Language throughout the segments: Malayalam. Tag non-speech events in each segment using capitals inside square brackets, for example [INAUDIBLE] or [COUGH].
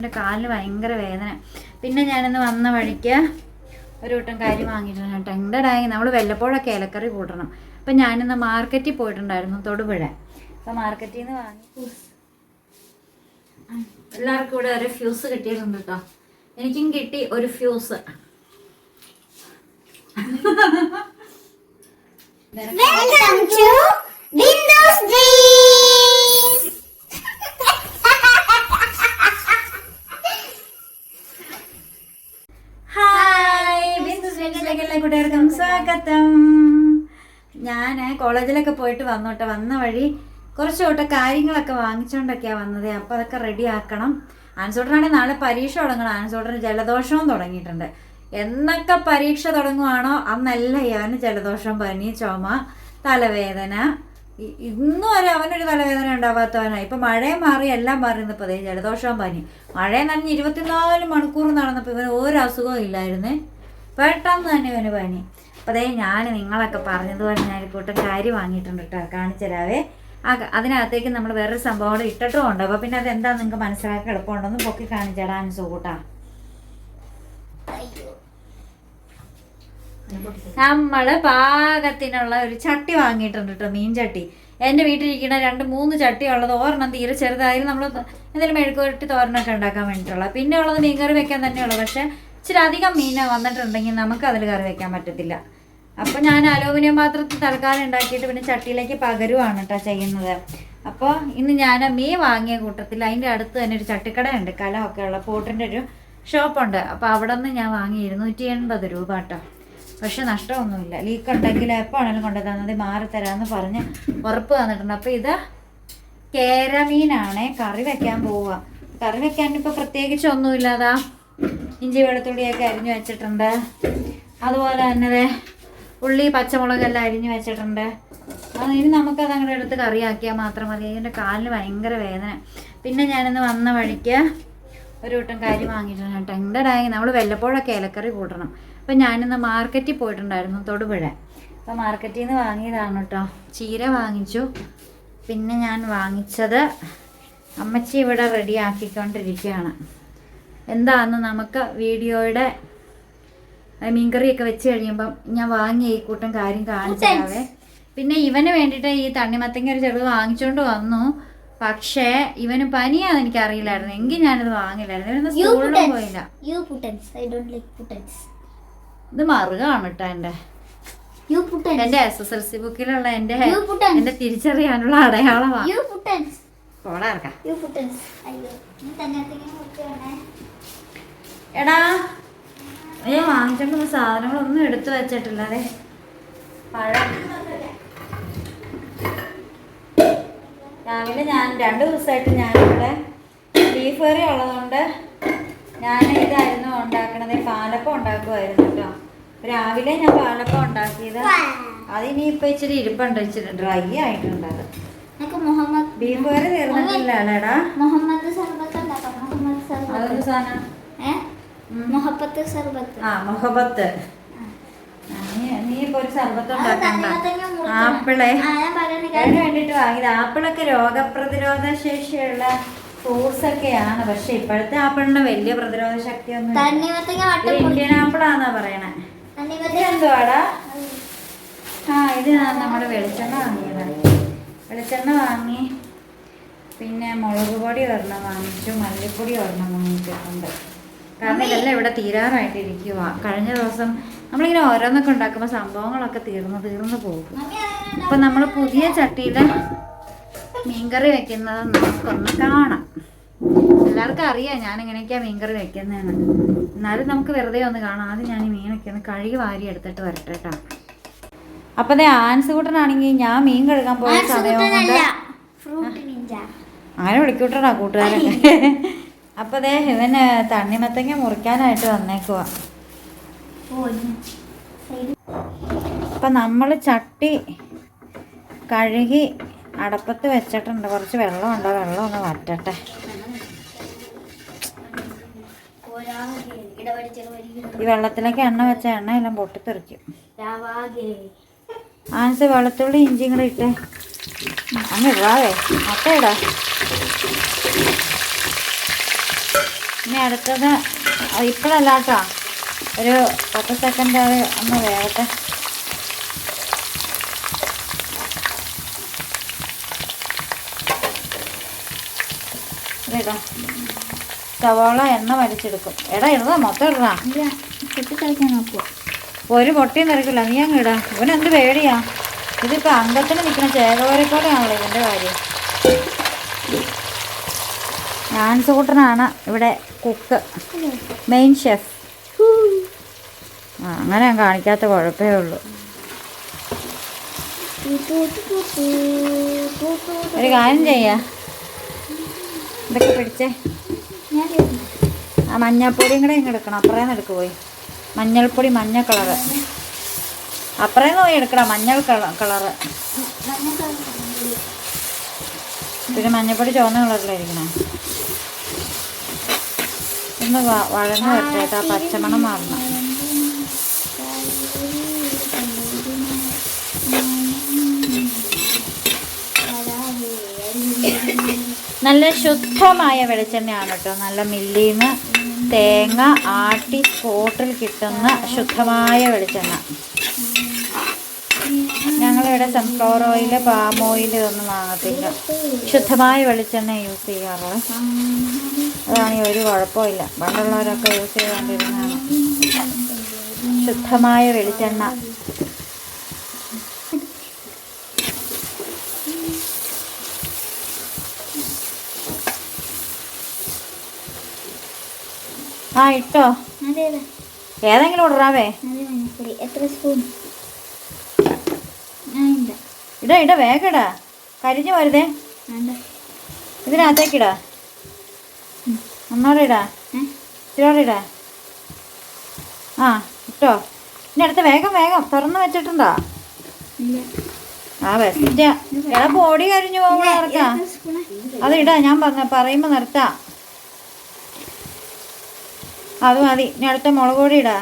എന്റെ കാലിന് ഭയങ്കര വേദന. പിന്നെ ഞാനിന്ന് വന്ന വഴിക്ക് ഒരു കൂട്ടം കാര്യം വാങ്ങിയിട്ടുണ്ട് കേട്ടോ. എന്തടായി നമ്മൾ വല്ലപ്പോഴൊക്കെ ഇലക്കറി കൂട്ടണം. അപ്പം ഞാനിന്ന് മാർക്കറ്റിൽ പോയിട്ടുണ്ടായിരുന്നു തൊടുപുഴ. അപ്പം മാർക്കറ്റിൽ നിന്ന് വാങ്ങി. എല്ലാവർക്കും കൂടെ ഒരു ഫ്യൂസ് കിട്ടിയിട്ടുണ്ട് കേട്ടോ. എനിക്കും കിട്ടി ഒരു fuse. Welcome to Windows Dreams. Hi business കൂട്ടുകാർക്കും സ്വാഗതം. ഞാൻ കോളേജിലൊക്കെ പോയിട്ട് വന്നോട്ടെ വന്ന വഴി കുറച്ച് കൂട്ട കാര്യങ്ങളൊക്കെ വാങ്ങിച്ചുകൊണ്ടൊക്കെയാണ് വന്നത്. അപ്പോൾ അതൊക്കെ റെഡി ആക്കണം. ആൻസോട്ടറാണെങ്കിൽ നാളെ പരീക്ഷ തുടങ്ങണം. ആൻസോട്ടറിന് ജലദോഷവും തുടങ്ങിയിട്ടുണ്ട്. എന്നൊക്കെ പരീക്ഷ തുടങ്ങുവാണോ? അന്നെല്ലാം ഇവന് ജലദോഷം പനി ചുമ തലവേദന. ഇന്നും വരെ അവനൊരു തലവേദന ഉണ്ടാവാത്തവനാണ് ഇപ്പം മഴയും മാറി എല്ലാം മാറി ഇന്നിപ്പോൾ അതേ ജലദോഷവും പനി. മഴ നനഞ്ഞ് ഇരുപത്തിനാല് മണിക്കൂർ നടന്നപ്പോൾ ഇവന് ഒരു അസുഖവും ഇല്ലായിരുന്നേ. പെട്ടെന്ന് തന്നെ ഇവന് പനി. അപ്പം അതേ ഞാൻ നിങ്ങളൊക്കെ പറഞ്ഞതുപോലെ ഞാൻ കൂട്ടം കാര്യം വാങ്ങിയിട്ടുണ്ട് കേട്ടോ കാണിച്ചു തരാവേ. ആ അതിനകത്തേക്ക് നമ്മൾ വേറൊരു സംഭവം കൂടെ ഇട്ടിട്ടും ഉണ്ട്. അപ്പോൾ പിന്നെ അതെന്താ നിങ്ങൾക്ക് മനസ്സിലാക്കി എളുപ്പമുണ്ടെന്ന് പൊക്കി കാണിച്ചടാൻ സുകൂട്ടാ നമ്മൾ പാകത്തിനുള്ള ഒരു ചട്ടി വാങ്ങിയിട്ടുണ്ട് കേട്ടോ മീൻ ചട്ടി. എന്റെ വീട്ടിലിരിക്കുന്ന രണ്ട് മൂന്ന് ചട്ടി ഉള്ളത് ഒരെണ്ണം തീരെ ചെറുതായാലും നമ്മൾ എന്തെങ്കിലും മെഴുക്കുവരട്ടി തോരനൊക്കെ ഉണ്ടാക്കാൻ വേണ്ടിയിട്ടുള്ള. പിന്നെ ഉള്ളത് മീൻ കറി വെക്കാൻ തന്നെയുള്ളൂ. പക്ഷേ ഇച്ചിരി അധികം മീൻ വന്നിട്ടുണ്ടെങ്കിൽ നമുക്ക് അതിൽ കറി വെക്കാൻ പറ്റത്തില്ല. അപ്പോൾ ഞാൻ അലൂമിനിയം പാത്രത്തിൽ തൽക്കാലം ഉണ്ടാക്കിയിട്ട് പിന്നെ ചട്ടിയിലേക്ക് പകരുവാണ് കേട്ടോ ചെയ്യുന്നത്. അപ്പോൾ ഇന്ന് ഞാൻ മീൻ വാങ്ങിയ കൂട്ടത്തിൽ അതിന്റെ അടുത്ത് തന്നെ ഒരു ചട്ടിക്കടയുണ്ട്. കലമൊക്കെ ഉള്ള പോട്ടിന്റെ ഒരു ഷോപ്പുണ്ട്. അപ്പോൾ അവിടെ നിന്ന് ഞാൻ വാങ്ങി ഇരുന്നൂറ്റി എൺപത് രൂപ കേട്ടോ പക്ഷെ നഷ്ടമൊന്നുമില്ല. ലീക്ക് ഉണ്ടെങ്കിൽ എപ്പോൾ ആണെങ്കിലും കൊണ്ടു തന്നത് മാറി തരാമെന്ന് പറഞ്ഞ് ഉറപ്പ് തന്നിട്ടുണ്ട്. അപ്പോൾ ഇത് കേരമീനാണേ. കറി വെക്കാൻ പോവുക കറി വെക്കാൻ ഇപ്പോൾ പ്രത്യേകിച്ച് ഒന്നുമില്ലാതാ ഇഞ്ചി വെളുത്തുള്ളിയൊക്കെ അരിഞ്ഞു വെച്ചിട്ടുണ്ട്. അതുപോലെ തന്നെ ഉള്ളി പച്ചമുളകെല്ലാം അരിഞ്ഞു വെച്ചിട്ടുണ്ട്. അത് ഇനി നമുക്കത് അങ്ങോട്ട് എടുത്ത് കറിയാക്കിയാൽ മാത്രം മതി. എന്റെ കാലിന് ഭയങ്കര വേദന. പിന്നെ ഞാനിന്ന് വന്ന വഴിക്ക് ഒരു കൂട്ടം കാര്യം വാങ്ങിയിട്ടുണ്ട് എന്തടായി നമ്മൾ വല്ലപ്പോഴൊക്കെ ഇലക്കറി കൂട്ടണം. അപ്പം ഞാനിന്ന് മാർക്കറ്റിൽ പോയിട്ടുണ്ടായിരുന്നു തൊടുപുഴ. അപ്പം മാർക്കറ്റിൽ നിന്ന് വാങ്ങിയതാണ് കേട്ടോ. ചീര വാങ്ങിച്ചു. പിന്നെ ഞാൻ വാങ്ങിച്ചത് അമ്മച്ചി ഇവിടെ റെഡി ആക്കിക്കൊണ്ടിരിക്കുകയാണ്. എന്താണെന്ന് നമുക്ക് വീഡിയോയുടെ മീൻകറിയൊക്കെ വെച്ച് കഴിയുമ്പം ഞാൻ വാങ്ങിയ ഈ കൂട്ടം കാര്യം കാണിച്ചാവേ പിന്നെ ഇവന് വേണ്ടിയിട്ട് ഈ തണ്ണിമത്തങ്ങ ഒരു ചെറുത് വാങ്ങിച്ചുകൊണ്ട് വന്നു. പക്ഷേ ഇവന് പനിയാന്ന് എനിക്ക് അറിയില്ലായിരുന്നു എങ്കിൽ ഞാനത് വാങ്ങില്ലായിരുന്നു. ഇവനൊന്നും പുട്ടൻസ് സ്കൂളിലും ഡോണ്ട് ലൈക്ക് പോയില്ല. ഇത് മറുകാണ് കേട്ടോ എന്റെ എന്റെ. എന്റെ എസ് എസ് എൽ സി ബുക്കിലുള്ള എന്റെ എന്റെ. എന്റെ തിരിച്ചറിയാനുള്ള അടയാളമാണ് എടാ ഞാൻ വാങ്ങിച്ചോണ്ടുള്ള സാധനങ്ങളൊന്നും എടുത്തു വെച്ചിട്ടില്ല അതെ. പഴം. രാവിലെ ഞാൻ രണ്ട് ദിവസമായിട്ട് ഞാനിവിടെ ബീഫ് കറി ഉള്ളതുകൊണ്ട് ഞാൻ ഇതായിരുന്നു ഉണ്ടാക്കണത്. പാലപ്പം ഉണ്ടാക്കുമായിരുന്നു കേട്ടോ. രാവിലെ ഞാൻ പാലപ്പം ഉണ്ടാക്കിയത്. അതിനിയിപ്പോൾ ഇച്ചിരി ഇരിപ്പുണ്ട്. ഇച്ചിരി ഡ്രൈ ആയിട്ടുണ്ട് അത്. തീർന്നിട്ടില്ല അല്ലേടാ മുഹമ്മദ് അതൊരു സാധനം? ഏ? മുഹബത്ത് സർബത്ത്. ആ മുഹബത്ത്. ആ, നീ നീ ഇപ്പൊ ഒരു സർബത്ത് ഉണ്ടാക്കണ്ട. ആപ്പിളെ. അതിന് വേണ്ടിട്ട് വാങ്ങിയത്. ആപ്പിളൊക്കെ രോഗപ്രതിരോധ ശേഷിയുള്ള ഫ്രൂട്ട്സ് ഒക്കെയാണ് പക്ഷെ ഇപ്പോഴത്തെ ആപ്പിളിന് വലിയ പ്രതിരോധ ശക്തിയൊന്നും ഇന്ത്യൻ ആപ്പിളാന്നാ പറയണേ. എന്തുവാടാ? ആ ഇത് നമ്മുടെ വെളിച്ചെണ്ണ വാങ്ങിയതാണ് വെളിച്ചെണ്ണ വാങ്ങി. പിന്നെ മുളക് പൊടി ഒരെണ്ണം വാങ്ങിച്ചു. മല്ലിപ്പൊടി ഒരെണ്ണം വാങ്ങിച്ചിട്ടുണ്ട്. കാരണം ഇതെല്ലാം ഇവിടെ തീരാറായിട്ടിരിക്കുക കഴിഞ്ഞ ദിവസം നമ്മളിങ്ങനെ ഓരോന്നൊക്കെ ഉണ്ടാക്കുമ്പോൾ സംഭവങ്ങളൊക്കെ തീർന്ന് തീർന്ന് പോകും. അപ്പം നമ്മൾ പുതിയ ചട്ടിയിൽ മീൻകറി വെക്കുന്നത് നമുക്കൊന്ന് കാണാം. എല്ലാവർക്കും അറിയാം ഞാൻ എങ്ങനെയൊക്കെയാണ് മീൻകറി വെക്കുന്നതെന്ന്. എന്നാലും നമുക്ക് വെറുതെ ഒന്ന് കാണാം. ആദ്യം ഞാൻ ഈ മീനൊക്കെ ഒന്ന് കഴുകി വാരി എടുത്തിട്ട് വരട്ടെ കേട്ടോ. അപ്പൊ ആൻസുകൂട്ടനാണെങ്കിൽ ആൻസ് കൂട്ടനാണെങ്കിൽ ഞാൻ മീൻ കഴുകാൻ പോയ സമയം അങ്ങനെ വിളിക്കൂട്ടടാ കൂട്ടുകാരൊക്കെ? അപ്പം ദേ ഇവന് തണ്ണിമത്തങ്ങ മുറിക്കാനായിട്ട് വന്നേക്കുവാ. അപ്പൊ നമ്മൾ നമ്മൾ ചട്ടി കഴുകി അടപ്പത്ത് വെച്ചിട്ടുണ്ട്. കുറച്ച് വെള്ളമുണ്ട്. വെള്ളം ഒന്ന് വറ്റട്ടെ. ഈ വെള്ളത്തിലേക്ക് എണ്ണ വെച്ച എണ്ണ എല്ലാം പൊട്ടിത്തെറിക്കും. ആനസ് ആൻസ് വെളുത്തുള്ളി ഇഞ്ചിയും കൂടെ ഇട്ട്. അങ്ങ് ഇടാവേ. മൊത്തം ഇടാ. ഇനി അടുത്തത് ഇപ്പോഴല്ല കേട്ടോ. ഒരു പത്ത് സെക്കൻഡ് ഒന്ന് വേവട്ടെ. ഇതാ സവാള എണ്ണ വലിച്ചെടുക്കും. എടാ ഇടാ മൊത്തം ഇടാം നോക്കുക ഒരു പൊട്ടിയും നിറക്കില്ല നീ അങ്ങ് ഇടാം. ഇവനെന്ത് പേടിയാ? ഇതിപ്പോ അംഗത്തിന് നിൽക്കുന്ന ചേകവരെ പോലെയാണല്ലോ ഇതിന്റെ കാര്യം. ഞാൻ സൂട്ടനാണ് ഇവിടെ കുക്ക് മെയിൻ ഷെഫ്. അങ്ങനെ ഞാൻ കാണിക്കാത്ത കുഴപ്പമേ ഉള്ളൂ. ഒരു കാര്യം ചെയ്യാ. ഇതൊക്കെ പിടിച്ചേ. ആ മഞ്ഞൾപ്പൊടിയും കൂടെ ഇങ്ങനെ എടുക്കണം. അപ്പറേന്ന് എടുക്ക് പോയി. മഞ്ഞൾപ്പൊടി മഞ്ഞ കളറ്. അപ്പറേന്ന് പോയി എടുക്കണം മഞ്ഞൾ കള കളറ്. പിന്നെ മഞ്ഞൾപ്പൊടി ചുവന്ന കളറിലായിരിക്കണം ഒന്ന് വഴന്ന് വരട്ടെ ആ പച്ചമണം മാറണം. നല്ല ശുദ്ധമായ വെളിച്ചെണ്ണയാണ് കേട്ടോ. നല്ല മില്ലിന്ന് തേങ്ങ ആട്ടി സ്പോട്ടിൽ കിട്ടുന്ന ശുദ്ധമായ വെളിച്ചെണ്ണ. ഞങ്ങളിവിടെ സൺഫ്ലവർ ഓയിൽ പാം ഓയിൽ ഒന്നും വാങ്ങത്തില്ല. ശുദ്ധമായ വെളിച്ചെണ്ണ യൂസ് ചെയ്യാറുള്ളത് അതാണെങ്കിൽ ഒരു കുഴപ്പമില്ല. പണ്ടുള്ളവരൊക്കെ യൂസ് ചെയ്തുകൊണ്ടിരുന്നതാണ്. ശുദ്ധമായ വെളിച്ചെണ്ണ. ആ ഇട്ടോ. ഏതെങ്കിലും ഇടറാവേ എത്ര സ്പൂൺ ഇട ഇട വേഗം ഇടാ. കരിഞ്ഞു വരുതേ ഇതിനകത്തേക്കിടാ ഒന്നോടെ ഇടാ? ഇച്ചിരോടെ ഇടാ. ആ ഇട്ടോ. ഇനി അടുത്ത വേഗം വേഗം. തുറന്ന് വെച്ചിട്ടുണ്ടോ? ആ ബെസ്റ്റ് ഇളപ്പ് ഓടി കരിഞ്ഞു പോകുമ്പോൾ നിർത്താം അത് ഇടാ ഞാൻ പറഞ്ഞ പറയുമ്പോൾ നിർത്താം. അത് മതി. ഇനി അടുത്ത മുളക് പൊടി ഇടാ.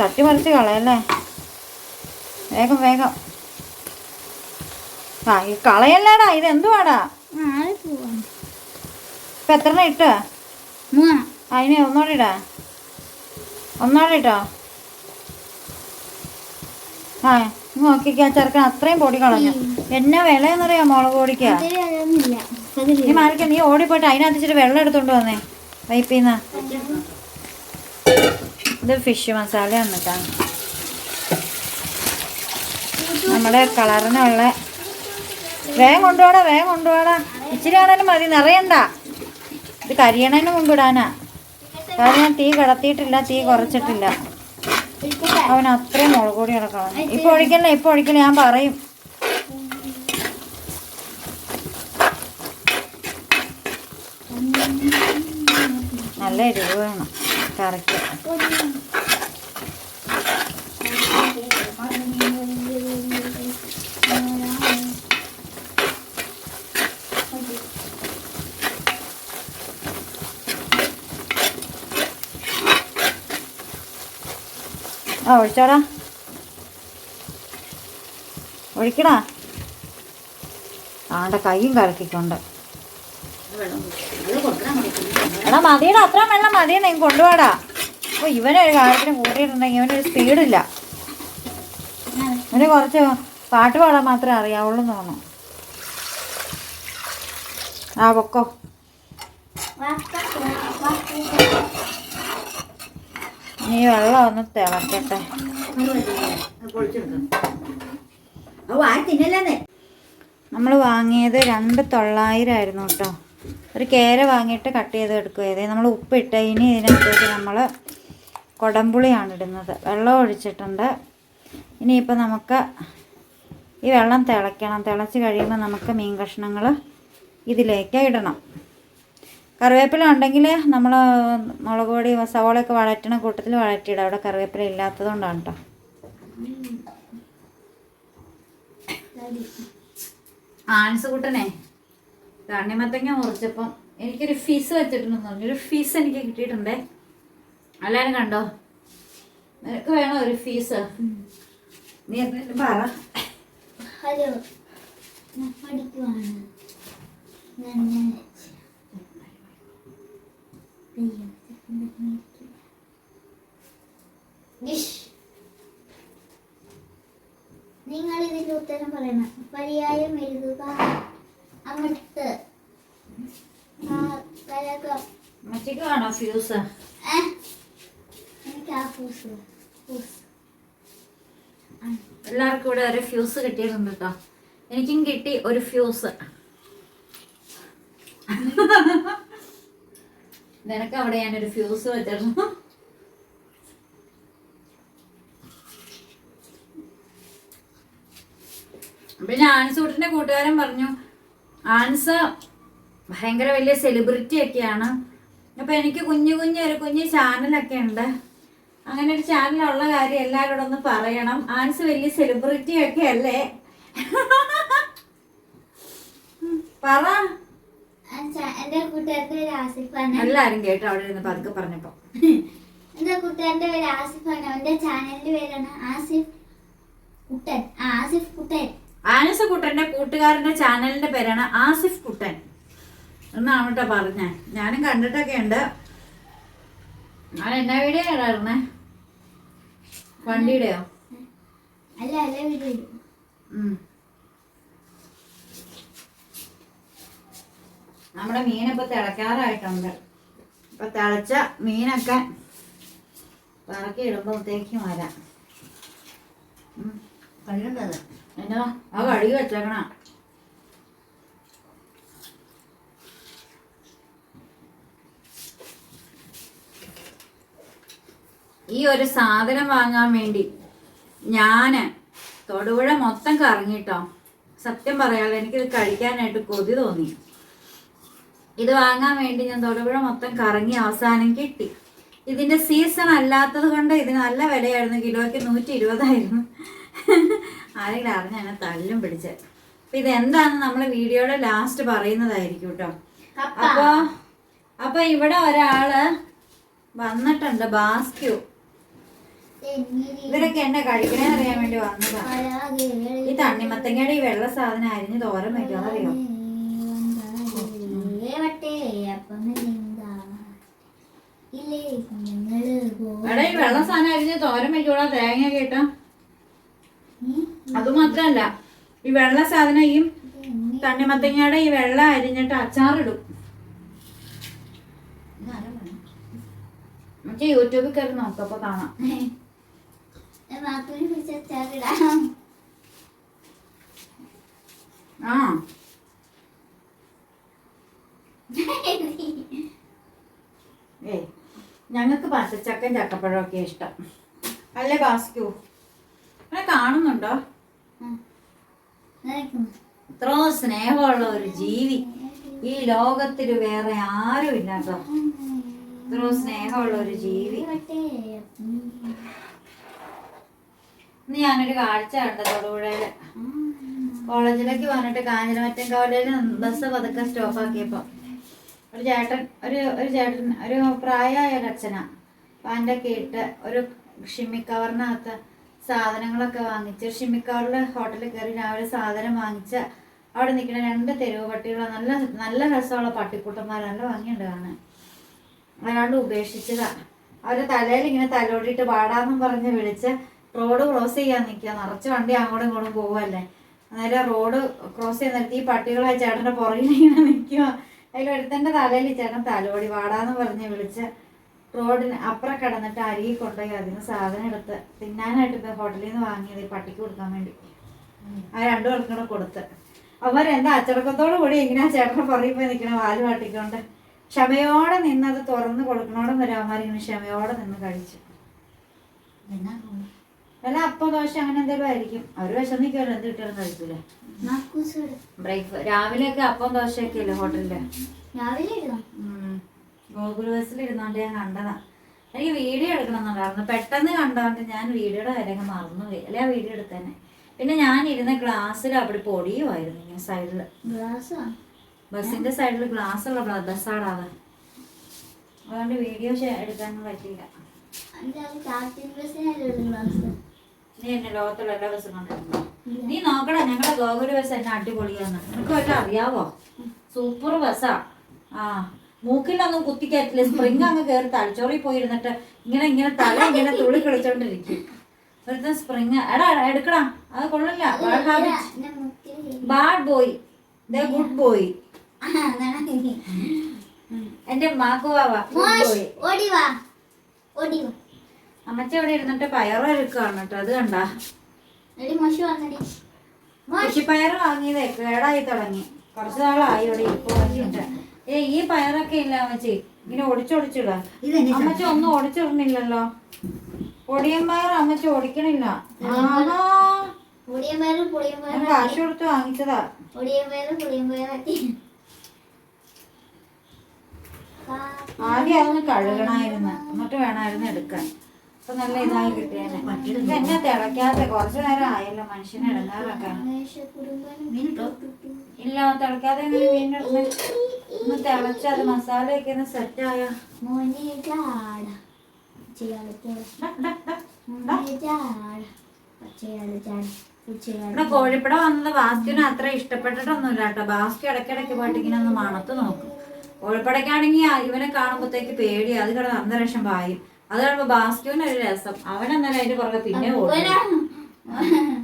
തട്ടി മറിച്ച് കളയല്ലേ? വേഗം വേഗം. ആ ഈ കളയല്ലേടാ. ഇത് എന്തുവാടാ? ഇപ്പം എത്ര ഇട്ട്? അതിന് ഒന്നോടെ ഇടാ. ഒന്നോടെ ഇട്ടോ? ആ നോക്കിക്കാ. ചെറുക്കൻ അത്രയും പൊടി കളഞ്ഞു. എന്നാ വിലയെന്നറിയാം മുളക് പൊടിക്കാ? നീ മാറിക്ക നീ ഓടിപ്പോയിട്ട് അതിനകത്ത് ഇച്ചിരി വെള്ളം എടുത്തോണ്ട് വന്നേ. നിന്ന് ഇത് ഫിഷ് മസാല വന്നിട്ടാണ് നമ്മുടെ കളറിനുള്ള വേഗം കൊണ്ടുപോടാ വേഗം കൊണ്ടുപോടാ. ഇച്ചിരി ആണേലും മതി നിറയണ്ട. ഇത് കരിയണേന് ഇടാനാ. കാരണം ഞാൻ തീ കിടത്തിയിട്ടില്ല തീ കുറച്ചിട്ടില്ല. അവൻ അത്രയും മുളക് ഇപ്പൊ ഒഴിക്കല്ലേ ഇപ്പൊ ഒഴിക്കല്ലേ ഞാൻ പറയും നല്ല എരിവ് വേണം. കറിക്ക്. ആ ഒഴിച്ചോടാ. ഒഴിക്കടാ. ആണ്ട കൈയും കലക്കിക്കൊണ്ട്. എടാ മതിയുടെ അത്ര വെള്ളം മതി നീ കൊണ്ടുപോടാ അപ്പോൾ ഇവനൊരു കാര്യത്തിന് കൂട്ടിയിട്ടുണ്ടെങ്കിൽ ഇവനൊരു സ്പീഡില്ല. ഇവന് കുറച്ച് പാട്ട് പാടാൻ മാത്രമേ അറിയാവുള്ളൂ എന്ന് തോന്നുന്നു. ആ പൊക്കോ. നീ വെള്ളം ഒന്ന് തിളക്കട്ടെ. നമ്മൾ വാങ്ങിയത് രണ്ട് തൊള്ളായിരം ആയിരുന്നു കേട്ടോ. ഒരു കേര വാങ്ങിയിട്ട് കട്ട് ചെയ്ത് എടുക്കുകയത് നമ്മൾ ഉപ്പിട്ട് ഇനി ഇതിനകത്തേക്ക് നമ്മൾ കൊടംപുളിയാണ് ഇടുന്നത്. വെള്ളം ഒഴിച്ചിട്ടുണ്ട്. ഇനിയിപ്പോൾ നമുക്ക് ഈ വെള്ളം തിളയ്ക്കണം. തിളച്ച് കഴിയുമ്പോൾ നമുക്ക് മീൻ കഷ്ണങ്ങൾ ഇതിലേക്ക് ഇടണം. കറിവേപ്പില ഉണ്ടെങ്കിൽ നമ്മൾ മുളക് പൊടി സവോളയൊക്കെ വഴറ്റണ കൂട്ടത്തിൽ വളറ്റിയിടാം അവിടെ കറിവേപ്പില ഇല്ലാത്തതുകൊണ്ടാണ് കേട്ടോ ആൻസ് കൂട്ടനെ ധാന്യമത്തങ്ങ മുറിച്ചപ്പം എനിക്കൊരു ഫീസ് വെച്ചിട്ടുണ്ടെന്ന് പറഞ്ഞു. ഒരു ഫീസ് എനിക്ക് കിട്ടിയിട്ടുണ്ടേ. അല്ലാരും കണ്ടോ? നിനക്ക് വേണോ ഒരു ഫീസ് നീ എന്തെങ്കിലും പറ. ഹലോ. നിങ്ങൾ ഇതിന്റെ ഉത്തരം പറയണം. പര്യായം എഴുതുക. ഫ്യൂസ് എല്ലാവർക്കും ഇവിടെ ഒരു ഫ്യൂസ് കിട്ടിയിട്ടുണ്ട് കേട്ടോ എനിക്കും കിട്ടി ഒരു ഫ്യൂസ് നിനക്ക് അവിടെ ഞാൻ ഒരു ഫ്യൂസ് വെച്ചിരുന്നു. പിന്നെ ആൻസൂട്ടിന്റെ കൂട്ടുകാരൻ പറഞ്ഞു ആൻസ് ഭയങ്കര വലിയ സെലിബ്രിറ്റി ഒക്കെയാണ്. അപ്പൊ എനിക്ക് കുഞ്ഞു കുഞ്ഞു ഒരു കുഞ്ഞു ചാനലൊക്കെ ഉണ്ട്. അങ്ങനെ ഒരു ചാനലുള്ള കാര്യം എല്ലാവരോടും ഒന്ന് പറയണം. ആൻസ് വലിയ സെലിബ്രിറ്റി ഒക്കെ അല്ലേ? പറ. എന്റെ കൂട്ടുകാരന്റെ പേര് ആസിഫാണ്. എല്ലാരും കേട്ടോ അവിടെ ഇരുന്ന് പതുക്കെ പറഞ്ഞപ്പോ. എന്റെ കൂട്ടുകാരന്റെ പേര് ആസിഫാണ്. അവന്റെ ചാനലിന്റെ പേരാണ് ആസിഫ് കുട്ടൻ. ആസിഫ് കുട്ടൻ. ആനസ് കുട്ടന്റെ കൂട്ടുകാരന്റെ ചാനലിന്റെ പേരാണ് ആസിഫ് കുട്ടൻ. എന്നാണ് കേട്ടോ പറഞ്ഞേ. ഞാനും കണ്ടിട്ടൊക്കെ ഉണ്ട് ഞാൻ എന്നാ വീഡിയോ ഇടാറുന്നേ വണ്ടിയുടെയോ? അല്ല അല്ല വീഡിയോ. നമ്മുടെ മീനിപ്പോ തിളക്കാറായിട്ടുണ്ട് ഇപ്പൊ തിളച്ച മീനൊക്കെ പറക്കി ഇടുമ്പോഴത്തേക്കും വരാം. ഉം. എന്നതാ ആ കഴുകി വെച്ചേക്കണ. ഈ ഒരു സാധനം വാങ്ങാൻ വേണ്ടി ഞാൻ തൊടുപുഴ മൊത്തം കറങ്ങിട്ടോ. സത്യം പറയാലോ എനിക്കിത് കഴിക്കാനായിട്ട് കൊതി തോന്നി. ഇത് വാങ്ങാൻ വേണ്ടി ഞാൻ തൊടുപുഴ മൊത്തം കറങ്ങി അവസാനം കിട്ടി. ഇതിന്റെ സീസൺ അല്ലാത്തത് കൊണ്ട് ഇതിന് നല്ല വിലയായിരുന്നു. കിലോയ്ക്ക് നൂറ്റി ഇരുപതായിരുന്നു. ആരെങ്കിലും അറിഞ്ഞ അങ്ങനെ തല്ലും പിടിച്ച്. അപ്പൊ ഇത് എന്താണെന്ന് നമ്മൾ വീഡിയോയുടെ ലാസ്റ്റ് പറയുന്നതായിരിക്കും കേട്ടോ അപ്പൊ അപ്പൊ ഇവിടെ ഒരാൾ വന്നിട്ടുണ്ട് ബാസ്ക്യു. ഇവരൊക്കെ എന്നെ കഴിക്കണേ അറിയാൻ വേണ്ടി വന്നതാണ് ഈ തണ്ണിമത്തങ്ങയുടെ ഈ വെള്ള സാധനം അരിഞ്ഞ് തോരൻ വയ്ക്കാൻ അറിയോ ഇവിടെ എടാ ഈ വെള്ള സാധനം അരിഞ്ഞ് തോരൻ വയ്ക്കൂടാ തേങ്ങ കേട്ടോ അത് മാത്രല്ല ഈ വെള്ള സാധനം ഈ തണ്ണിമത്തങ്ങയുടെ ഈ വെള്ള അരിഞ്ഞിട്ട് അച്ചാറിടും. മറ്റേ യൂട്യൂബിൽ കയറി നോക്കപ്പോ കാണാം. ആ. [LAUGHS] ഏ ഞങ്ങൾക്ക് പച്ചച്ചക്കൻ ചക്കപ്പഴമൊക്കെ ഇഷ്ടം. അല്ലേ ബാസ്ക്യൂ അങ്ങനെ കാണുന്നുണ്ടോ? ഇത്ര സ്നേഹമുള്ള ഒരു ജീവി. ഈ ലോകത്തിൽ വേറെ ആരും ഇല്ല കേട്ടോ. ഇത്ര സ്നേഹമുള്ള ഒരു ജീവി. ഇന്ന് ഞാനൊരു കാഴ്ച കണ്ട തൊടുപുഴയിൽ കോളേജിലേക്ക് വന്നിട്ട് കാഞ്ഞിരമറ്റം കോളേജിൽ ബസ് പതുക്കെ സ്റ്റോപ്പ് ആക്കിയപ്പോ ഒരു ചേട്ടൻ ഒരു ഒരു ചേട്ടൻ ഒരു പ്രായമായ ഒരു അച്ഛനാ. പാന്റൊക്കെ ഇട്ട് ഒരു ഷിമ്മിക്കവറിനകത്ത് സാധനങ്ങളൊക്കെ വാങ്ങിച്ച് ഷിമ്മിക്കവറിൽ ഹോട്ടലിൽ കയറി രാവിലെ സാധനം വാങ്ങിച്ച അവിടെ നിൽക്കുന്ന രണ്ട് തെരുവ് പട്ടികളെ നല്ല നല്ല രസമുള്ള പട്ടിക്കൂട്ടന്മാർ നല്ല ഭംഗിയുണ്ട് കാണാൻ. അയാണ്ട് ഉപേക്ഷിച്ചതാ. അവരെ തലയിൽ ഇങ്ങനെ തലോടിയിട്ട് പാടാന്നും പറഞ്ഞ് വിളിച്ച് റോഡ് ക്രോസ് ചെയ്യാൻ നിൽക്കുക. നിറച്ച് വണ്ടി അങ്ങോട്ടും ഇങ്ങോട്ടും പോവല്ലേ അന്നേരം റോഡ് ക്രോസ് ചെയ്യാൻ നിർത്തി ഈ പട്ടികളെ ചേട്ടന്റെ പുറകിൽ ഇങ്ങനെ നിൽക്കുക. അതിൽ തലയിൽ ചേട്ടൻ തലോടി പാടാന്ന് പറഞ്ഞ് വിളിച്ച് റോഡിന് അപ്പുറം കിടന്നിട്ട് അരികെ കൊണ്ടുപോയി അതിന് സാധനം എടുത്ത് തിന്നാനായിട്ട് ഇപ്പോൾ ഹോട്ടലിൽ നിന്ന് വാങ്ങിയത് പട്ടിക്ക് കൊടുക്കാൻ വേണ്ടി. ആ രണ്ടു പേർക്കും കൂടെ കൊടുത്ത്. അവരെന്താ അച്ചടക്കത്തോടു കൂടി ഇങ്ങനെ ചേട്ടനെ പുറകിൽ പോയി നിൽക്കണം വാൽ പാട്ടിക്കൊണ്ട് ക്ഷമയോടെ നിന്നത് തുറന്ന് കൊടുക്കണോടും വരെ അവന്മാരിങ്ങനെ ക്ഷമയോടെ നിന്ന് കഴിച്ചു. വല്ല അപ്പം ദോശ അങ്ങനെ എന്തെങ്കിലും ആയിരിക്കും. അവർ അവർ വിശന്നിക്കുമല്ലോ എന്ത് കിട്ടിയാലും കഴിക്കൂലേ. ബ്രേക്ക് രാവിലെയൊക്കെ അപ്പം ദോശയൊക്കെ അല്ലേ ഹോട്ടലിൽ? രാവിലെ ബസ്സിൽ ഇരുന്നോണ്ട് ഞാൻ കണ്ടതാ. എനിക്ക് വീഡിയോ എടുക്കണം എന്നുണ്ടായിരുന്നു പെട്ടെന്ന് കണ്ടോണ്ട് ഞാൻ വീഡിയോയുടെ കാര്യങ്ങൾ മറന്നുപോയി. അല്ലെ ആ വീഡിയോ എടുത്തേനെ പിന്നെ ഞാൻ ഇരുന്ന ഗ്ലാസ്സിൽ അവിടെ പൊടിയുമായിരുന്നു ഇങ്ങനെ സൈഡിൽ ഗ്ലാസ് ബസ്സിന്റെ സൈഡിൽ ഗ്ലാസ് ഉള്ള ബസ്സാടാതെ അതുകൊണ്ട് വീഡിയോ എടുക്കാനൊന്നും ഉള്ളൂ ഗ്ലാസ്? നീ എന്നെ ലോകത്തുള്ള എല്ലാ ബസ്സും കൊണ്ടിരുന്നു നീ നോക്കടാ ഞങ്ങളുടെ ഗോകുല ബസ് എന്നെ അടിപൊളിയാന്ന്. നിനക്ക് വല്ല അറിയാവോ? സൂപ്പർ ബസ്സാ. ആ. മൂക്കിലൊന്നും കുത്തിക്കയറ്റില്ല. സ്പ്രിങ് അങ്ങ് കയറി തലച്ചോറിൽ പോയിരുന്നിട്ട് ഇങ്ങനെ ഇങ്ങനെ തല ഇങ്ങനെ തുള്ളി കളിച്ചോണ്ടിരിക്കും. ഒരുത്തൻ സ്പ്രിങ് എടാ എടുക്കണം എടുക്കടാ. അത് കൊള്ളില്ല bad habit boy the good boy എന്റെ മാക്കുവാവാ അമ്മച്ച ഇവിടെ ഇരുന്നിട്ട് പയറൊരുക്കാണ് കേട്ടോ. അത് കണ്ടാ. കൃഷിപ്പയർ വാങ്ങിയതേ കേടായി തുടങ്ങി. കുറച്ചു നാളായി ഇവിടെ ഇപ്പൊ തുടങ്ങിയിട്ട് ഏ ഈ പയറൊക്കെ ഇല്ല അമ്മച്ചി. ഇങ്ങനെ ഒടിച്ചൊടിച്ചിടാ. അമ്മച്ച ഒന്നും ഒടിച്ചിടുന്നില്ലല്ലോ. പൊടിയൻ പയർ അമ്മച്ച ഒടിക്കണില്ല. കാശ് കൊടുത്ത് വാങ്ങിച്ചതാ. ആദ്യം അതൊന്ന് കഴുകണായിരുന്നു. എന്നിട്ട് വേണമായിരുന്നു എടുക്കാൻ. അപ്പൊ നല്ല ഇതായി കിട്ടിയേനെ. എന്നെ തിളക്കാത്ത കുറച്ചു നേരം ആയല്ലോ മനുഷ്യനെ ഇടങ്ങാറൊക്കെ ഇല്ല തിളക്കാതെ ഇങ്ങനെ വീണ്ടെടുന്ന് ഒന്ന് തിളച്ച് അത് മസാലയൊക്കെ ഒന്ന് സെറ്റായ കോഴിപ്പട വന്നത് ബാസ്കിന് അത്ര ഇഷ്ടപ്പെട്ടിട്ടൊന്നുമില്ല കേട്ടോ. ബാസ്കി ഇടയ്ക്കിടയ്ക്ക് പോയിട്ട് ഇങ്ങനെ ഒന്ന് മണത്ത് നോക്കും. കോഴിപ്പടയ്ക്കാണെങ്കിൽ ഇവനെ കാണുമ്പോഴത്തേക്ക് പേടി അത് കിടന്ന് അന്തരീക്ഷം പായും. അത് കാണുമ്പോ ബാസ്ക്യൂന് ഒരു രസം. അവൻ അന്നേരം അതിന്റെ പുറകെ പിന്നെ പോകും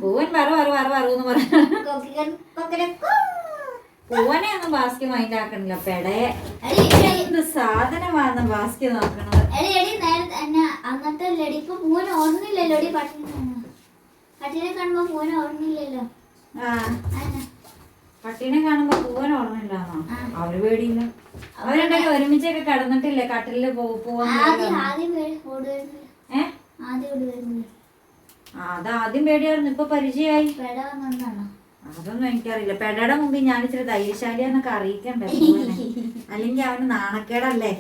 പൂവൻ വറ വറ വറ എന്ന് പറയാം പൂവനെ ഒന്നും ബാസ്കി മൈൻഡ് ആക്കണില്ല പെടയെ എന്ത് സാധനമാണ് ബാസ്കി നോക്കണത്? അന്നത്തെ ലടി ഇപ്പൊ പൂവൻ ഓർമ്മില്ലല്ലോ പട്ടിനെ കാണുമ്പോ പൂവൻ ഓർമ്മില്ലല്ലോ? പട്ടീനെ കാണുമ്പോ പൂവൻ ഓർമ്മയില്ലാന്നോ? ആ. അവർ പേടിയില്ല. അവരുണ്ടെങ്കിൽ ഒരുമിച്ചൊക്കെ കടന്നിട്ടില്ലേ? കട്ടിലിൽ പോ- പൂവൻ ആദ്യം ആദ്യം വേ- ഓടുവായിരുന്നില്ല ഏ? ആദ്യം ഓടുവായിരുന്നില്ല ആ, അത് ആദ്യം പേടിയായിരുന്നു. ഇപ്പൊ പരിചയമായി. പെട വന്നാണോ അതൊന്നും എനിക്കറിയില്ല. പെടയുടെ മുമ്പിൽ ഞാൻ ഇച്ചിരി ധൈര്യശാലിയാന്നൊക്കെ അറിയിക്കണ്ടേ. [LAUGHS] അല്ലെങ്കിൽ അവന് നാണക്കേടല്ലേ?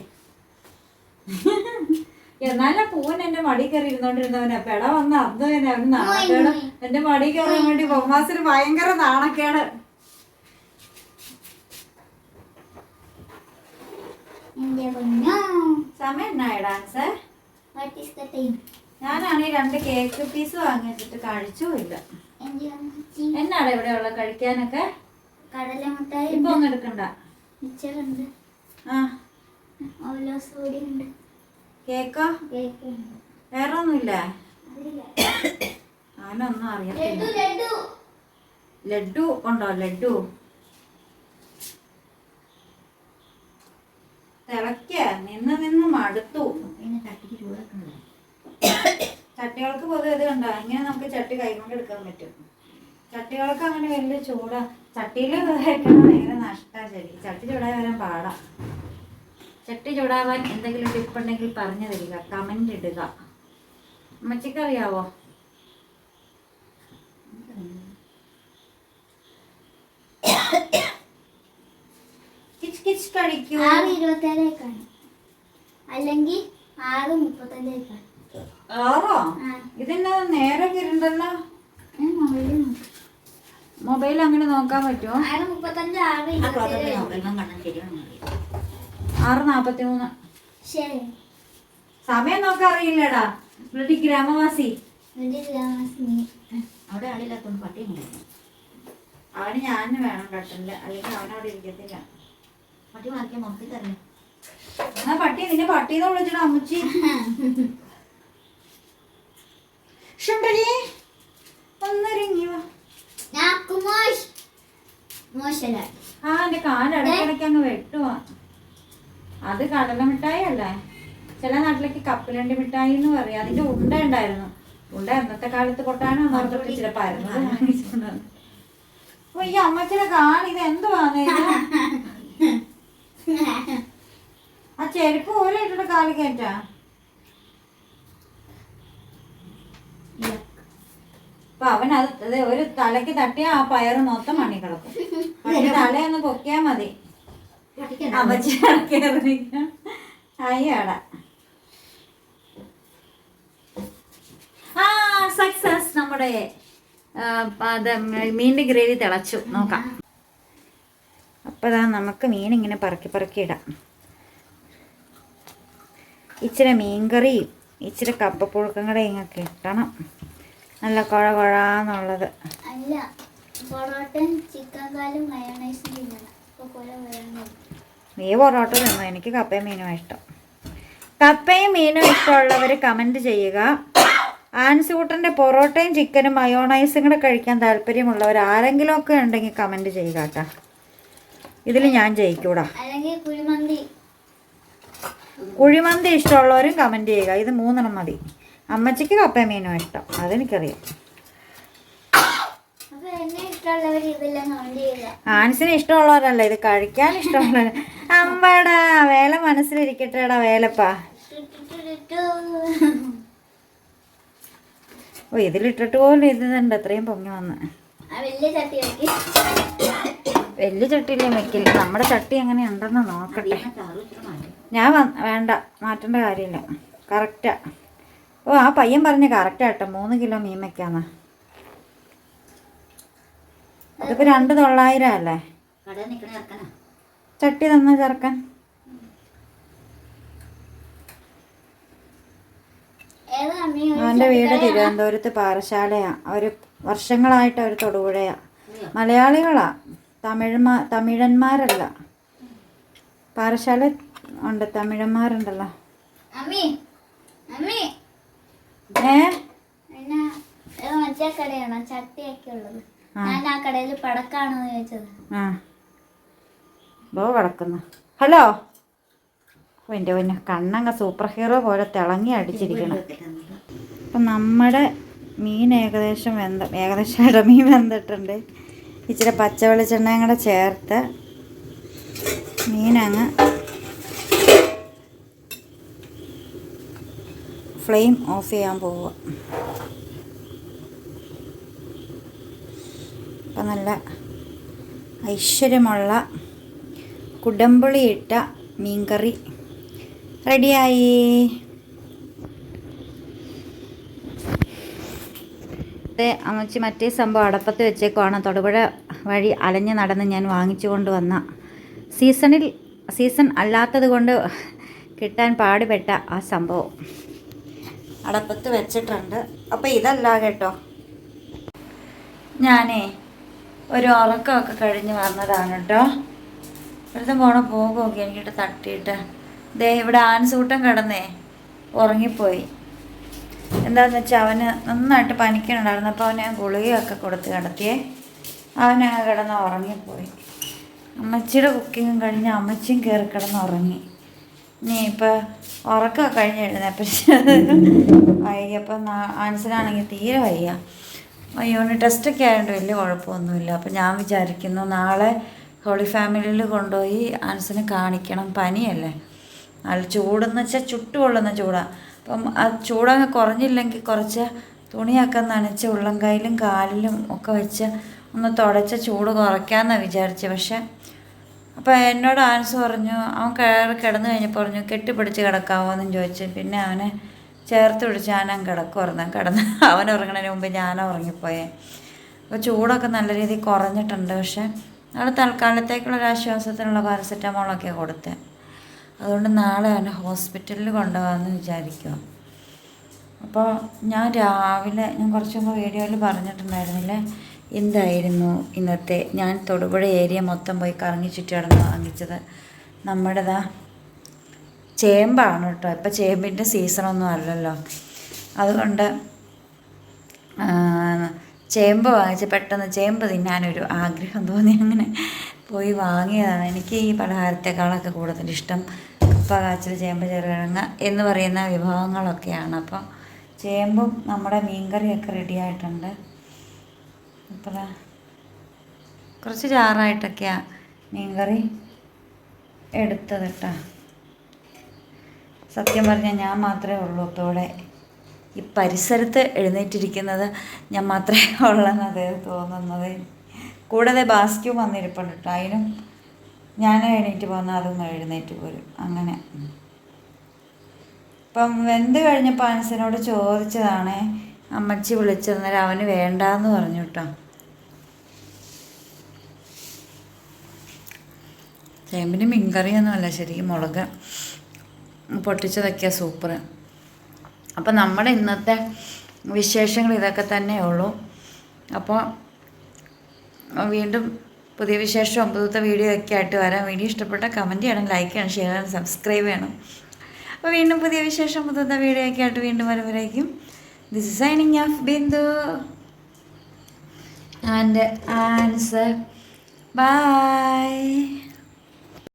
എന്നാലും പൂവൻ എന്റെ മടി കയറി ഇരുന്നോണ്ടിരുന്നവനാ. പെട വന്ന അന്ന് തന്നെ അവന് നാണക്കേട്. എന്റെ മടി കയറാൻ വേണ്ടി ബൊമ്മാസിന് ഭയങ്കര നാണക്കേട്. സമയം ഡാൻസ്? ഞാനാണെങ്കിൽ രണ്ട് കേക്ക് പീസ് വാങ്ങിച്ചിട്ട് കഴിച്ചുമില്ല എന്നാടാ ഇവിടെ ഉള്ള കഴിക്കാനൊക്കെ? കടല മുട്ടായി ഇപ്പൊ ഒന്നും എടുക്കണ്ട. മിച്ചറുണ്ട്. ആ. കേക്കോ? വേറെ ഒന്നുമില്ല. അവനൊന്നും അറിയത്തില്ല. ലഡു ഉണ്ടോ? ലഡു. തിളക്ക നിന്ന് നിന്ന് മടുത്തു. ചട്ടികൾക്ക് പൊതുവെ ഇത് കണ്ടോ? ഇങ്ങനെ നമുക്ക് ചട്ടി കൈകൊണ്ട് എടുക്കാൻ പറ്റും? ചട്ടികൾക്ക് അങ്ങനെ വലിയ ചൂടാ. ചട്ടിയിൽ വെക്കണം ഭയങ്കര നഷ്ടാ ശരി ചട്ടി ചൂടായി വരാൻ പാടാ. ചട്ടി ചൂടാവാൻ എന്തെങ്കിലും ടിപ്പ് ഉണ്ടെങ്കിൽ പറഞ്ഞു തരിക. കമന്റ് ഇടുക. അമ്മച്ചിക്ക് അറിയാവോ? കിച്ച് കിച്ച് കഴിക്കൂ ആറ് ഇരുപത്തേഴേക്കാണ് അല്ലെങ്കിൽ ആറ് മുപ്പത്തഞ്ചേക്കാണ് ആറോ? ഇതെന്നാ നേരെ കിരണ്ടല്ലോ? മൊബൈൽ അങ്ങനെ നോക്കാൻ പറ്റുമോ ആറ് നാപ്പത്തി മൂന്ന് സമയം നോക്കാൻ അറിയില്ലടാ. ബ്ലഡി ഗ്രാമവാസി. അവിടെ ആളില്ലാത്തോണ്ട് പട്ടി അവന് ഞാൻ വേണം കട്ടില്ല. അല്ലെങ്കിൽ അവനവിടെ ഇരിക്കത്തില്ല. പട്ടി മാറിക്കാൻ മൊത്തത്തിൽ തരണേ എന്നാ പട്ടി നിന്നെ പട്ടീന്ന് വിളിച്ചിട്ടാ അമ്മച്ചി. [LAUGHS] ഷുണ്ടരി ഒന്നൊരുങ്ങി വാ. ആ എന്റെ കാൽ ഇടയ്ക്കിടയ്ക്ക് അങ്ങ് വെട്ടുവാ. അത് കടല മിഠായി അല്ലേ? ചില നാട്ടിലേക്ക് കപ്പലണ്ടി മിഠായി എന്ന് പറയാം. അതിന്റെ ഉണ്ട ഉണ്ടായിരുന്നു. ഉണ്ട അന്നത്തെ കാലത്ത് കൊട്ടാനോ ഓർത്തിട്ട് ചിലപ്പായിരുന്നു ഓ ഈ അമ്മച്ചിയുടെ കാണിത് എന്തുവാന്ന്? [LAUGHS] ആ ചെരുപ്പ് ഓരോ ഇട്ടിട്ട് കാലിക്കേറ്റാ കയറ്റാ. അപ്പൊ അവൻ അത് ഒരു തലക്ക് തട്ടിയാ ആ പയറ് മൊത്തം മണ്ണി കിടക്കും [LAUGHS] തലയൊന്ന് പൊക്കിയാ മതി. അമ്മച്ചി അയ്യാടാ ആ സക്സസ് നമ്മുടെ അത് മീനിന്റെ ഗ്രേവി തിളച്ചു. നോക്കാം. അപ്പോൾ നമുക്ക് മീൻ ഇങ്ങനെ പറക്കി പറക്കി ഇടാം. ഇച്ചിരി മീൻകറിയും ഇച്ചിരി കപ്പപ്പുഴുക്കും കൂടെ ഇങ്ങൊക്കെ ഇട്ടണം. നല്ല കുഴ കുഴാന്നുള്ളത്. അല്ല പൊറോട്ടയും ചിക്കൻ കാലും മയോണൈസും തിന്നണം. അപ്പൊ കുറെ നീ പൊറോട്ട തിന്നു? എനിക്ക് കപ്പയും മീനും ഇഷ്ടം. കപ്പയും മീനും ഇഷ്ടമുള്ളവർ കമന്റ് ചെയ്യുക. ആൻസൂട്ടന്റെ പൊറോട്ടയും ചിക്കനും മയോണൈസും കൂടെ കഴിക്കാൻ താല്പര്യമുള്ളവർ ആരെങ്കിലും ഒക്കെ ഉണ്ടെങ്കിൽ കമന്റ് ചെയ്യുക കേട്ടോ. ഇതിൽ ഞാൻ ജയിക്കൂടാ. കുഴിമന്തി. ഇഷ്ടമുള്ളവരും കമന്റ് ചെയ്യുക. ഇത് മൂന്നെണ്ണം മതി. അമ്മച്ചിക്ക് കപ്പ മീനും ഇഷ്ടം. അതെനിക്കറിയാം. ആൻസിന് ഇഷ്ടമുള്ളവരല്ല ഇത് കഴിക്കാൻ ഇഷ്ടമുള്ളവർ അമ്പടാ വേല മനസ്സിലിരിക്കട്ടെടാ വേലപ്പാ. ഓ ഇതിലിട്ടിട്ട് പോലും ഇതുണ്ട് അത്രയും പൊങ്ങി വന്ന്. വലിയ ചട്ടി വെക്കി. വെക്കില്ല നമ്മുടെ ചട്ടി എങ്ങനെ ഉണ്ടെന്ന് നോക്കട്ടെ. ഞാൻ വേണ്ട മാറ്റേണ്ട കാര്യമില്ല. കറക്റ്റാ. ഓ ആ പയ്യൻ പറഞ്ഞ കറക്റ്റ് ആട്ടോ. മൂന്ന് കിലോ മീൻ വെക്കാന്ന അതിപ്പോൾ രണ്ട് തൊള്ളായിരം അല്ലേ? ചട്ടി തന്ന ചെറുക്കൻ? അവന്റെ അവന്റെ വീട് തിരുവനന്തപുരത്ത്? പാറശാലയാ. അവർ വർഷങ്ങളായിട്ട് അവർ തൊടുപുഴയാ. മലയാളികളാ. തമിഴ്മാ തമിഴന്മാരല്ല. പാറശാല ഉണ്ട് തമിഴന്മാരുണ്ടല്ലോ അമ്മി അമ്മി ഏ എന്നാ ഇത് മറ്റേ കടയാണോ ഉള്ളത്. ഞാൻ ആ കടയിൽ പടക്കാണോ ചോദിച്ചത്. ആ. ബോ കിടക്കുന്നു ഹലോ? എന്റെ എന്റെ പിന്നെ. കണ്ണങ്ങ സൂപ്പർ ഹീറോ പോലെ തിളങ്ങി അടിച്ചിരിക്കണം. അപ്പം നമ്മുടെ മീൻ ഏകദേശം വെന്ത ഏകദേശം ഇടമീൻ വെന്തിട്ടുണ്ട്. ഇച്ചിരി പച്ച വെളിച്ചെണ്ണയും കൂടെ ചേർത്ത് മീനങ്ങ് ഫ്ലെയിം ഓഫ് ചെയ്യാൻ പോവുക അപ്പം നല്ല ഐശ്വര്യമുള്ള കുടംപുളി ഇട്ട മീൻകറി റെഡിയായി. അമ്മച്ചി മറ്റേ സംഭവം അടപ്പത്ത് വെച്ചേക്കുവാണ്. തൊടുപുഴ വഴി അലഞ്ഞു നടന്ന് ഞാൻ വാങ്ങിച്ചു കൊണ്ടുവന്ന സീസണിൽ സീസൺ അല്ലാത്തത് കൊണ്ട് കിട്ടാൻ പാടുപെട്ട ആ സംഭവം. അടപ്പത്ത് വെച്ചിട്ടുണ്ട്. അപ്പോൾ ഇതല്ല കേട്ടോ. ഞാനേ ഒരു ഉറക്കമൊക്കെ കഴിഞ്ഞ് വന്നതാണ് കേട്ടോ. ഇവിടുത്തെ പോണ പോകുമൊക്കെ എനിക്കിട്ട് തട്ടിയിട്ട്. ദേ ഇവിടെ ആൻസൂട്ടം കിടന്നേ. ഉറങ്ങിപ്പോയി. എന്താന്ന് വെച്ചാൽ അവന് നന്നായിട്ട് പനിക്കണുണ്ടായിരുന്നു അപ്പോൾ അവനെ ഗുളികയൊക്കെ കൊടുത്ത് കിടത്തിയേ. അവനങ്ങ് കിടന്ന് ഉറങ്ങിപ്പോയി. അമ്മച്ചിയുടെ കുക്കിങ്ങും കഴിഞ്ഞ് അമ്മച്ചിയും കയറി കിടന്ന് ഉറങ്ങി. നീ ഇപ്പോൾ ഉറക്കമൊക്കെ കഴിഞ്ഞ് പക്ഷേ വൈകിയപ്പോൾ ആൻസിനാണെങ്കിൽ തീരെ വയ്യ. യൂണിറ്റ് ടെസ്റ്റൊക്കെ ആയതുകൊണ്ട് വലിയ കുഴപ്പമൊന്നുമില്ല അപ്പോൾ ഞാൻ വിചാരിക്കുന്നു നാളെ ഹോളി ഫാമിലിയിൽ കൊണ്ടുപോയി ആൻസിനെ കാണിക്കണം. പനിയല്ലേ? നല്ല ചൂടെന്ന് വെച്ചാൽ ചുട്ടുകൊള്ളുന്ന ചൂടാണ് അപ്പം ആ ചൂടങ്ങ് കുറഞ്ഞില്ലെങ്കിൽ കുറച്ച് തുണിയൊക്കെ നനച്ച് ഉള്ളം കയ്യിലും കാലിലും ഒക്കെ വെച്ച് ഒന്ന് തുടച്ച ചൂട് കുറയ്ക്കാമെന്നാണ് വിചാരിച്ചത് പക്ഷേ അപ്പോൾ എന്നോട് ആൻസ് പറഞ്ഞു അവൻ കയറി കിടന്നു കഴിഞ്ഞപ്പോൾ പറഞ്ഞു കെട്ടിപ്പിടിച്ച് കിടക്കാമോ എന്നും ചോദിച്ചു. പിന്നെ അവനെ ചേർത്ത് പിടിച്ച് കിടക്കുറന്ന് കിടന്ന് [LAUGHS] അവൻ ഉറങ്ങണതിന് മുമ്പ് ഞാൻ ഉറങ്ങിപ്പോയേ. അപ്പോൾ ചൂടൊക്കെ നല്ല രീതിയിൽ കുറഞ്ഞിട്ടുണ്ട്. പക്ഷേ നമ്മൾ തൽക്കാലത്തേക്കുള്ള ഒരു ആശ്വാസത്തിനുള്ള പാരസെറ്റമോളൊക്കെ കൊടുത്തേ. അതുകൊണ്ട് നാളെ അവനെ ഹോസ്പിറ്റലിൽ കൊണ്ടുപോകാമെന്ന് വിചാരിക്കുക അപ്പോൾ ഞാൻ രാവിലെ ഞാൻ കുറച്ച് മുമ്പ് വീഡിയോയിൽ പറഞ്ഞിട്ടുണ്ടായിരുന്നില്ലേ? എന്തായിരുന്നു ഇന്നത്തെ ഞാൻ തൊടുപുഴ ഏരിയ മൊത്തം പോയി കറങ്ങി ചുറ്റി നടന്ന് വാങ്ങിച്ചത്? നമ്മുടേതാ ചേമ്പാണ് കേട്ടോ. ഇപ്പം ചേമ്പിന്റെ സീസണൊന്നും അല്ലല്ലോ. അതുകൊണ്ട് ചേമ്പ് വാങ്ങിച്ച് പെട്ടെന്ന് ചേമ്പ് തിന്നാനൊരു ആഗ്രഹം തോന്നി. അങ്ങനെ പോയി വാങ്ങിയതാണ്. എനിക്ക് ഈ പലഹാരത്തെക്കാളൊക്കെ കൂടുതൽ ഇഷ്ടം കപ്പ കാച്ചിൽ ചേമ്പ് ചെറുകിഴങ്ങ് എന്ന് പറയുന്ന വിഭവങ്ങളൊക്കെയാണ്. അപ്പോൾ ചേമ്പും നമ്മുടെ മീൻകറിയൊക്കെ റെഡി ആയിട്ടുണ്ട്. അപ്പോൾ കുറച്ച് ചാറായിട്ടൊക്കെയാണ് മീൻകറി എടുത്തത് കേട്ടോ. സത്യം പറഞ്ഞാൽ ഞാൻ മാത്രമേ ഉള്ളൂ. അപ്പോൾ ഈ പരിസരത്ത് എഴുന്നേറ്റിരിക്കുന്നത് ഞാൻ മാത്രമേ ഉള്ളെന്ന് അദ്ദേഹം തോന്നുന്നത്. കൂടാതെ ബാസ്ക്യൂ വന്നിരിപ്പുണ്ട് കേട്ടോ അതിനും ഞാൻ എഴുന്നേറ്റ് പോകുന്ന അതും എഴുന്നേറ്റ് പോരും. അങ്ങനെ. ഇപ്പം വെന്ത് കഴിഞ്ഞപ്പോൾ അനസിനോട് ചോദിച്ചതാണ് അമ്മച്ചി വിളിച്ചിരുന്നേരം അവന് വേണ്ടാന്ന് പറഞ്ഞു കേട്ടോ ചേമ്പിന് മീൻകറിയൊന്നുമല്ല ശരിക്കും മുളക്. പൊട്ടിച്ചതൊക്കെയാണ് സൂപ്പർ. അപ്പോൾ നമ്മുടെ ഇന്നത്തെ വിശേഷങ്ങൾ ഇതൊക്കെ തന്നെ ഉള്ളൂ. അപ്പോൾ വീണ്ടും പുതിയ വിശേഷം ഒമ്പതത്തെ വീഡിയോ ഒക്കെ ആയിട്ട് വരാം. വീഡിയോ ഇഷ്ടപ്പെട്ട കമന്റ് ചെയ്യണം ലൈക്ക് ചെയ്യണം ഷെയർ ചെയ്യണം സബ്സ്ക്രൈബ് ചെയ്യണം. അപ്പോൾ വീണ്ടും പുതിയ വിശേഷം പുതുത്ത വീഡിയോ ഒക്കെ ആയിട്ട് വീണ്ടും വരുമ്പോഴേക്കും. This is signing off Bindu. And answer bye